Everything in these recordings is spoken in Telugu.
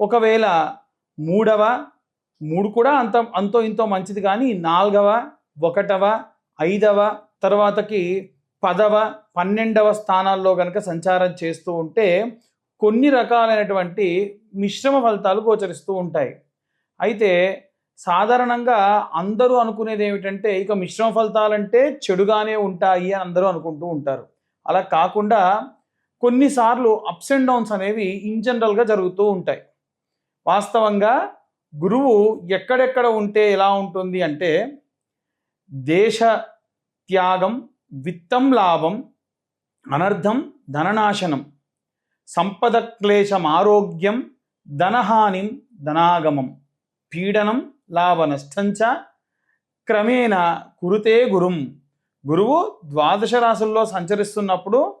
ఒకవేళ మూడవ మూడు కూడా అంత అంతో ఇంతో మంచిది కానీ నాలుగవ ఒకటవ ఐదవ తర్వాతకి పదవ పన్నెండవ స్థానాల్లో కనుక సంచారం చేస్తూ ఉంటే కొన్ని రకాలైనటువంటి మిశ్రమ ఫలితాలు గోచరిస్తూ ఉంటాయి. అయితే సాధారణంగా అందరూ అనుకునేది ఏమిటంటే ఇక మిశ్రమ ఫలితాలంటే చెడుగానే ఉంటాయి అని అందరూ అనుకుంటూ ఉంటారు. అలా కాకుండా కొన్నిసార్లు అప్స్ అండ్ డౌన్స్ అనేవి ఇన్ జనరల్గా జరుగుతూ ఉంటాయి. వాస్తవంగా గురువు ఎక్కడెక్కడ ఉంటే ఎలా ఉంటుంది అంటే దేశ త్యాగం విత్తం లాభం అనర్థం ధననాశనం సంపద క్లేశం ఆరోగ్యం ధనహానిం ధనాగమం పీడనం లాభనష్టంచ క్రమేణ కురుతే గురుం. గురువు ద్వాదశ రాశుల్లో సంచరిస్తున్నప్పుడు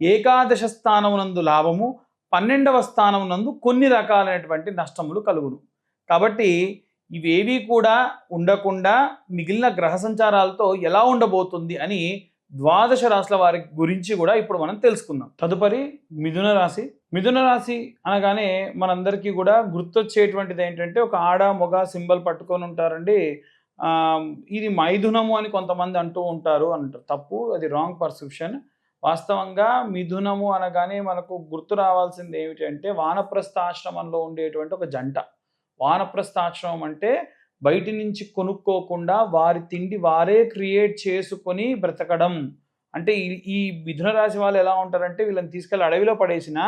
ఏకాదశ స్థానమునందు లాభము పన్నెండవ స్థానమునందు కొన్ని రకాలైనటువంటి నష్టములు కలుగును. కాబట్టి ఇవేవి కూడా ఉండకుండా మిగిలిన గ్రహ సంచారాలతో ఎలా ఉండబోతుంది అని ద్వాదశ రాశుల వారి గురించి కూడా ఇప్పుడు మనం తెలుసుకుందాం. తదుపరి మిథున రాశి. మిథున రాశి అనగానే మనందరికీ కూడా గుర్తొచ్చేటువంటిది ఏంటంటే ఒక ఆడ మొగ సింబల్ పట్టుకొని ఉంటారండి. ఇది మైథునము అని కొంతమంది అంటూ ఉంటారు అంటారు తప్పు అది రాంగ్ పర్సెప్షన్. వాస్తవంగా మిథునము అనగానే మనకు గుర్తు రావాల్సింది ఏమిటంటే వానప్రస్థ ఆశ్రమంలో ఉండేటువంటి ఒక జంట. వానప్రస్థ ఆశ్రమం అంటే బయటి నుంచి కొనుక్కోకుండా వారి తిండి వారే క్రియేట్ చేసుకొని బ్రతకడం. అంటే ఈ ఈ మిథున రాశి వాళ్ళు ఎలా ఉంటారంటే వీళ్ళని తీసుకెళ్ళి అడవిలో పడేసిన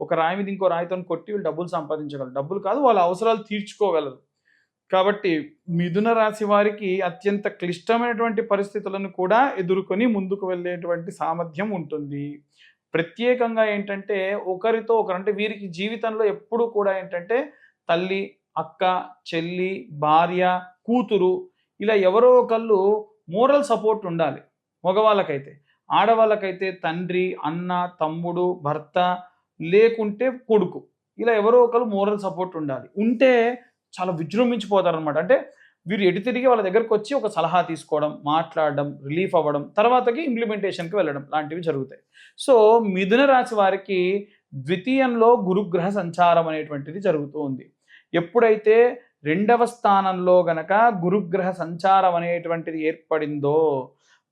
ఒక రాయి మీద ఇంకో రాయితో కొట్టి వీళ్ళు డబ్బులు సంపాదించగలరు. డబ్బులు కాదు వాళ్ళ అవసరాలు తీర్చుకోగలరు. కాబట్టి మిథున రాశి వారికి అత్యంత క్లిష్టమైనటువంటి పరిస్థితులను కూడా ఎదుర్కొని ముందుకు వెళ్ళేటువంటి సామర్థ్యం ఉంటుంది. ప్రత్యేకంగా ఏంటంటే ఒకరితో ఒకరు అంటే వీరికి జీవితంలో ఎప్పుడూ కూడా ఏంటంటే తల్లి అక్క చెల్లి భార్య కూతురు ఇలా ఎవరో ఒకళ్ళు మోరల్ సపోర్ట్ ఉండాలి. మగవాళ్ళకైతే ఆడవాళ్ళకైతే తండ్రి అన్న తమ్ముడు భర్త లేకుంటే కొడుకు ఇలా ఎవరో ఒకరు మోరల్ సపోర్ట్ ఉండాలి. ఉంటే చాలా విజృంభించిపోతారు అనమాట అంటే వీరు ఎటు తిరిగి వాళ్ళ దగ్గరకు వచ్చి ఒక సలహా తీసుకోవడం మాట్లాడడం రిలీఫ్ అవ్వడం తర్వాతకి ఇంప్లిమెంటేషన్కి వెళ్ళడం లాంటివి జరుగుతాయి. సో మిథున రాశి వారికి ద్వితీయంలో గురుగ్రహ సంచారం అనేటువంటిది జరుగుతూ ఉంది. ఎప్పుడైతే రెండవ స్థానంలో గనక గురుగ్రహ సంచారం అనేటువంటిది ఏర్పడిందో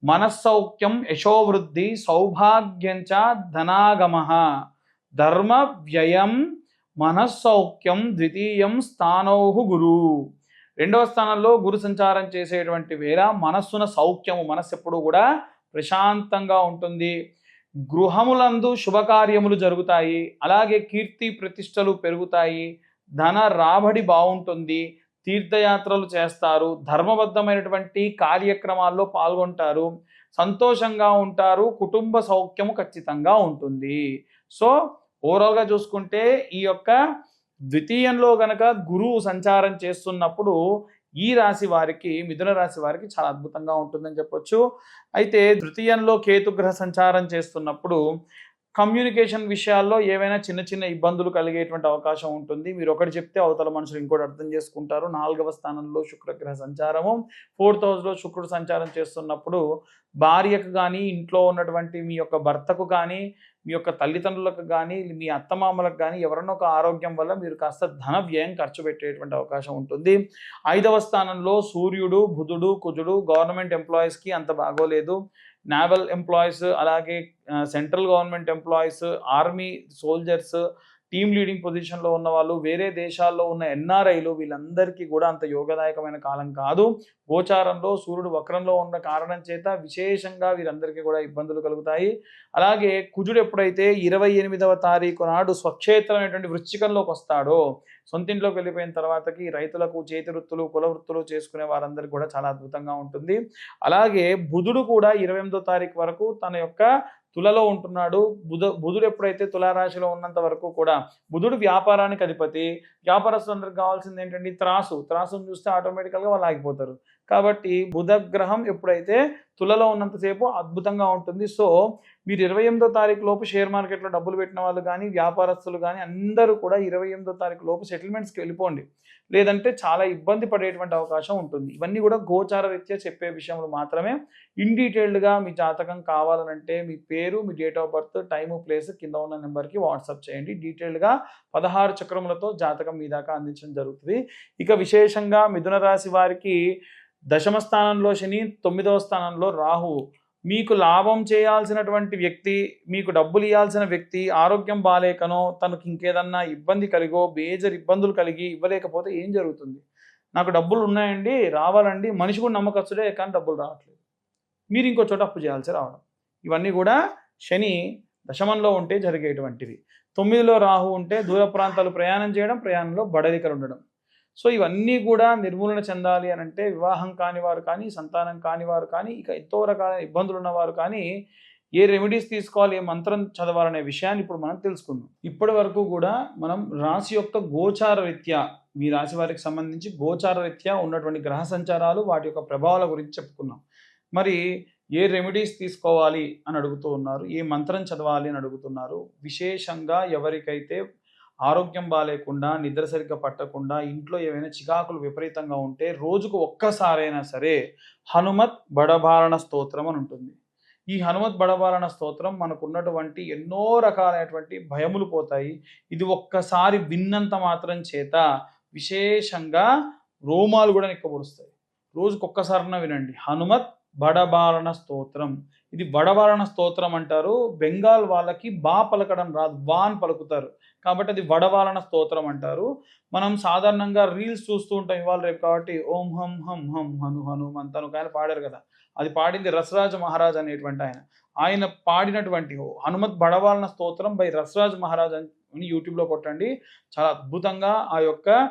మనస్సౌఖ్యం యశోవృద్ధి సౌభాగ్యంచ ధనాగమ. ధర్మ వ్యయం మనస్సౌఖ్యం ద్వితీయం స్థానౌహు గురు. రెండవ స్థానంలో గురు సంచారం చేసేటువంటి వేళ మనస్సున సౌఖ్యము మనస్సు ఎప్పుడు కూడా ప్రశాంతంగా ఉంటుంది. గృహములందు శుభకార్యములు జరుగుతాయి. అలాగే కీర్తి ప్రతిష్టలు పెరుగుతాయి. ధన రాబడి బాగుంటుంది తీర్థయాత్రలు చేస్తారు. ధర్మబద్ధమైనటువంటి కార్యక్రమాల్లో పాల్గొంటారు. సంతోషంగా ఉంటారు. కుటుంబ సౌఖ్యము ఖచ్చితంగా ఉంటుంది. సో ఓవరాల్గా చూసుకుంటే ఈ యొక్క ద్వితీయంలో గనక గురువు సంచారం చేస్తున్నప్పుడు ఈ రాశి వారికి మిథున రాశి వారికి చాలా అద్భుతంగా ఉంటుందని చెప్పొచ్చు. అయితే తృతీయంలో కేతుగ్రహ సంచారం చేస్తున్నప్పుడు కమ్యూనికేషన్ విషయాల్లో ఏవైనా చిన్న చిన్న ఇబ్బందులు కలిగేటువంటి అవకాశం ఉంటుంది. మీరు ఒకటి చెప్తే అవతల మనుషులు ఇంకోటి అర్థం చేసుకుంటారు. నాలుగవ స్థానంలో శుక్రగ్రహ సంచారము. ఫోర్త్ హౌస్లో శుక్రుడు సంచారం చేస్తున్నప్పుడు భార్యకు కానీ ఇంట్లో ఉన్నటువంటి మీ యొక్క భర్తకు కానీ మీ యొక్క తల్లిదండ్రులకు కానీ మీ అత్తమామలకు కానీ ఎవరైనా ఒక ఆరోగ్యం వల్ల మీరు కాస్త ధన వ్యయం ఖర్చు పెట్టేటువంటి అవకాశం ఉంటుంది. ఐదవ స్థానంలో సూర్యుడు బుధుడు కుజుడు గవర్నమెంట్ ఎంప్లాయీస్కి అంత బాగోలేదు. నావల్ ఎంప్లాయీస్ అలాగే central government employees army soldiers team leading పొజిషన్లో ఉన్న వాళ్ళు వేరే దేశాల్లో ఉన్న ఎన్ఆర్ఐలు వీళ్ళందరికీ కూడా అంత యోగదాయకమైన కాలం కాదు. గోచారంలో సూర్యుడు వక్రంలో ఉన్న కారణం చేత విశేషంగా వీరందరికీ కూడా ఇబ్బందులు కలుగుతాయి. అలాగే కుజుడు ఎప్పుడైతే ఇరవై ఎనిమిదవ తారీఖు నాడు స్వక్షేత్రమైనటువంటి వృశ్చికంలోకి వస్తాడో సొంతింట్లోకి వెళ్ళిపోయిన తర్వాతకి రైతులకు చేతి వృత్తులు కుల వృత్తులు చేసుకునే వారందరికీ కూడా చాలా అద్భుతంగా ఉంటుంది. అలాగే బుధుడు కూడా ఇరవై ఎనిమిదో తారీఖు వరకు తన యొక్క తులలో ఉంటున్నాడు. బుధ బుధుడు ఎప్పుడైతే తులారాశిలో ఉన్నంత వరకు కూడా బుధుడు వ్యాపారానికి అధిపతి. వ్యాపారస్తులందరికి కావాల్సింది ఏంటంటే త్రాసు. త్రాసును చూస్తే ఆటోమేటికల్గా వాళ్ళు ఆగిపోతారు. కాబట్టి బుధగ్రహం ఎప్పుడైతే తులలో ఉన్నంతసేపు అద్భుతంగా ఉంటుంది. సో మీరు ఇరవై ఎనిమిదో తారీఖు లోపు షేర్ మార్కెట్లో డబ్బులు పెట్టిన వాళ్ళు కానీ వ్యాపారస్తులు కానీ అందరూ కూడా ఇరవై ఎనిమిదో తారీఖు లోపు సెటిల్మెంట్స్కి వెళ్ళిపోండి. లేదంటే చాలా ఇబ్బంది పడేటువంటి అవకాశం ఉంటుంది. ఇవన్నీ కూడా గోచార రీత్యా చెప్పే విషయంలో మాత్రమే. ఇన్ డీటెయిల్డ్గా మీ జాతకం కావాలనంటే మీ పేరు మీ date of birth time place కింద ఉన్న నెంబర్కి వాట్సాప్ చేయండి. డీటెయిల్డ్గా పదహారు చక్రములతో జాతకం మీ దాకా అందించడం జరుగుతుంది. ఇక విశేషంగా మిథున రాశి వారికి దశమ స్థానంలో శని తొమ్మిదవ స్థానంలో రాహు. మీకు లాభం చేయాల్సినటువంటి వ్యక్తి మీకు డబ్బులు ఇవ్వాల్సిన వ్యక్తి ఆరోగ్యం బాగాలేకనో తనకు ఇంకేదన్నా ఇబ్బంది కలిగో బేజర్ ఇబ్బందులు కలిగి ఇవ్వలేకపోతే ఏం జరుగుతుంది? నాకు డబ్బులు ఉన్నాయండి రావాలండి మనిషి కూడా నమ్మకస్తుడే కానీ డబ్బులు రావట్లేదు. మీరు ఇంకో చోట అప్పు చేయాల్సి రావడం. ఇవన్నీ కూడా శని దశమంలో ఉంటే జరిగేటువంటివి. తొమ్మిదిలో రాహు ఉంటే దూర ప్రాంతాలు ప్రయాణం చేయడం ప్రయాణంలో బడలికలు ఉండడం సో ఇవన్నీ కూడా నిర్మూలన చెందాలి అని అంటే వివాహం కాని వారు కానీ సంతానం కాని వారు కానీ ఇక ఎంతో రకాల ఇబ్బందులు ఉన్నవారు కానీ ఏ రెమెడీస్ తీసుకోవాలి ఏ మంత్రం చదవాలనే విషయాన్ని ఇప్పుడు మనం తెలుసుకుందాం. ఇప్పటి వరకు కూడా మనం రాశి యొక్క గోచార రీత్యా మీ రాశి వారికి సంబంధించి గోచార రీత్యా ఉన్నటువంటి గ్రహ సంచారాలు వాటి యొక్క ప్రభావాల గురించి చెప్పుకున్నాం. మరి ఏ రెమెడీస్ తీసుకోవాలి అని అడుగుతూ ఉన్నారు ఏ మంత్రం చదవాలి అని అడుగుతున్నారు విశేషంగా ఎవరికైతే ఆరోగ్యం బాగాలేకుండా నిద్ర సరిగ్గా పట్టకుండా ఇంట్లో ఏమైనా చికాకులు విపరీతంగా ఉంటే రోజుకు ఒక్కసారైనా సరే హనుమత్ బడభారణ స్తోత్రం అని ఉంటుంది. ఈ హనుమత్ బడభారణ స్తోత్రం మనకున్నటువంటి ఎన్నో రకాలైనటువంటి భయములు పోతాయి. ఇది ఒక్కసారి విన్నంత మాత్రం చేత విశేషంగా రోమాలు కూడా నిక్కబొడుస్తాయి రోజుకు ఒక్కసారిన వినండి. హనుమత్ బడబారణ స్తోత్రం. ఇది బడబారణ స్తోత్రం అంటారు. బెంగాల్ వాళ్ళకి బా పలకడం రాదు. బా అని పలుకుతారు. కాబట్టి అది వడవాలన స్తోత్రం అంటారు. మనం సాధారణంగా రీల్స్ చూస్తూ ఉంటాం ఇవాళ రేపు కాబట్టి ఓం హం హం హం హను హనుమంత్ అని ఒక ఆయన పాడారు కదా. అది పాడింది రసరాజ మహారాజ్ అనేటువంటి ఆయన. ఆయన పాడినటువంటి హనుమత్ బడవాలన స్తోత్రం బై రసరాజ్ మహారాజ్ అని యూట్యూబ్లో కొట్టండి. చాలా అద్భుతంగా ఆ యొక్క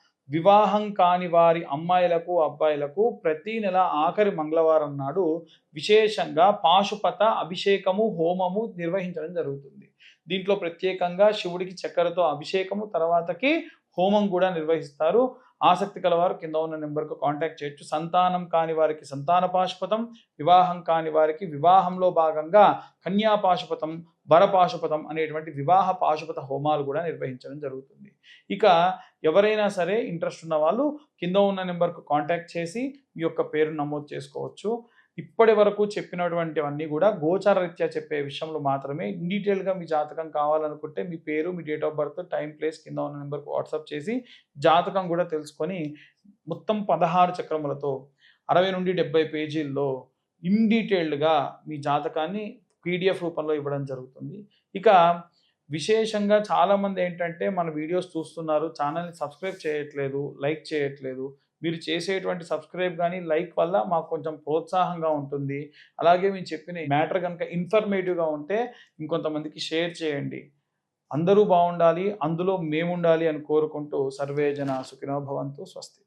వివాహం కాని వారి అమ్మాయిలకు అబ్బాయిలకు ప్రతి నెల ఆఖరి మంగళవారం నాడు విశేషంగా పాశుపత అభిషేకము హోమము నిర్వహించడం జరుగుతుంది. దీంట్లో ప్రత్యేకంగా శివుడికి చక్కెరతో అభిషేకము తర్వాతకి హోమం కూడా నిర్వహిస్తారు. ఆసక్తి కలవారు కింద ఉన్న నెంబర్కు కాంటాక్ట్ చేయొచ్చు. సంతానం కాని వారికి సంతాన పాశుపతం వివాహం కాని వారికి వివాహంలో భాగంగా కన్యా పాశుపతం వర పాశుపతం అనేటువంటి వివాహ పాశుపత హోమాలు కూడా నిర్వహించడం జరుగుతుంది. ఇక ఎవరైనా సరే ఇంట్రెస్ట్ ఉన్న వాళ్ళు కింద ఉన్న నెంబర్కు కాంటాక్ట్ చేసి మీ యొక్క పేరు నమోదు చేసుకోవచ్చు. ఇప్పటి వరకు చెప్పినటువంటివన్నీ కూడా గోచార రీత్యా చెప్పే విషయంలో మాత్రమే. డీటెయిల్గా మీ జాతకం కావాలనుకుంటే మీ పేరు మీ date of birth time place కింద ఉన్న నెంబర్కి వాట్సాప్ చేసి జాతకం కూడా తెలుసుకొని మొత్తం పదహారు చక్రములతో అరవై నుండి డెబ్బై పేజీల్లో ఇన్ డీటెయిల్డ్గా మీ జాతకాన్ని పీడిఎఫ్ రూపంలో ఇవ్వడం జరుగుతుంది. ఇక విశేషంగా చాలామంది ఏంటంటే మన వీడియోస్ చూస్తున్నారు ఛానల్ని సబ్స్క్రైబ్ చేయట్లేదు లైక్ చేయట్లేదు మీరు చేసేటువంటి సబ్స్క్రైబ్ కానీ లైక్ వల్ల మాకు కొంచెం ప్రోత్సాహంగా ఉంటుంది. అలాగే మేము చెప్పిన మ్యాటర్ కనుక ఇన్ఫర్మేటివ్గా ఉంటే ఇంకొంతమందికి షేర్ చేయండి. అందరూ బాగుండాలి అందులో మేముండాలి అని కోరుకుంటూ సర్వే జన భవంతు స్వస్తి.